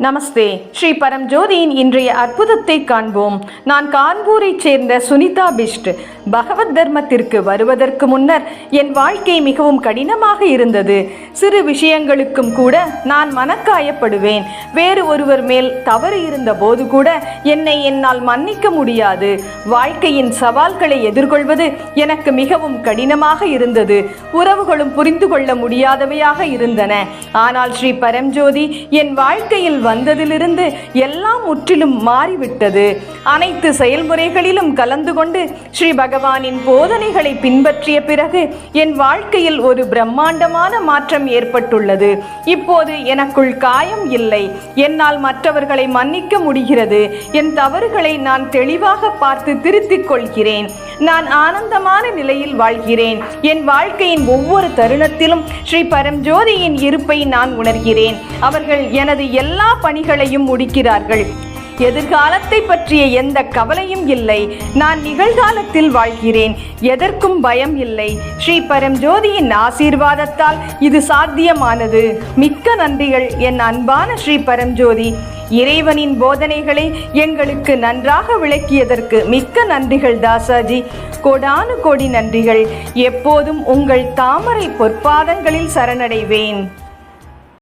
நமஸ்தே. ஸ்ரீ பரம்ஜோதியின் இன்றைய அற்புதத்தை காண்போம். நான் கான்பூரைச் சேர்ந்த சுனிதா பிஷ்ட். பகவத் தர்மத்திற்கு வருவதற்கு முன்னர் என் வாழ்க்கை மிகவும் கடினமாக இருந்தது. சிறு விஷயங்களுக்கும் கூட நான் மனக்காயப்படுவேன். வேறு ஒருவர் மேல் தவறு இருந்த போது கூட என்னை என்னால் மன்னிக்க முடியாது. வாழ்க்கையின் சவால்களை எதிர்கொள்வது எனக்கு மிகவும் கடினமாக இருந்தது. உறவுகளும் புரிந்து கொள்ள முடியாதவையாக இருந்தன. ஆனால் ஸ்ரீ பரம்ஜோதி என் வாழ்க்கையில் வந்ததிலிருந்து எல்லாம் முற்றிலும் மாறிவிட்டது. அனைத்து செயல்முறைகளிலும் கலந்து கொண்டு ஸ்ரீ பகவானின் போதனைகளை பின்பற்றிய பிறகு என் வாழ்க்கையில் ஒரு பிரம்மாண்டமான மாற்றம் ஏற்பட்டுள்ளது. இப்போது எனக்குள் காயம் இல்லை. என்னால் மற்றவர்களை மன்னிக்க முடிகிறது. என் தவறுகளை நான் தெளிவாக பார்த்து திருத்திக் கொள்கிறேன். நான் ஆனந்தமான நிலையில் வாழ்கிறேன். என் வாழ்க்கையின் ஒவ்வொரு தருணத்திலும் ஸ்ரீ பரம்ஜோதியின் இருப்பை நான் உணர்கிறேன். அவர்கள் எனது எல்லா பணிகளையும் முடிக்கிறார்கள். எதிர்காலத்தை பற்றிய எந்த கவலையும் இல்லை. நான் நிகழ்காலத்தில் வாழ்கிறேன். எதற்கும் பயம் இல்லை. ஸ்ரீ பரம்ஜோதியின் ஆசீர்வாதத்தால் இது சாத்தியமானது. மிக்க நன்றிகள் என் அன்பான ஸ்ரீ பரம்ஜோதி. இறைவனின் போதனைகளை எங்களுக்கு நன்றாக விளக்கியதற்கு மிக்க நன்றிகள் தாசாஜி. கோடானு கோடி நன்றிகள். எப்போதும் உங்கள் தாமரை பொற்பாதங்களில் சரணடைவேன்.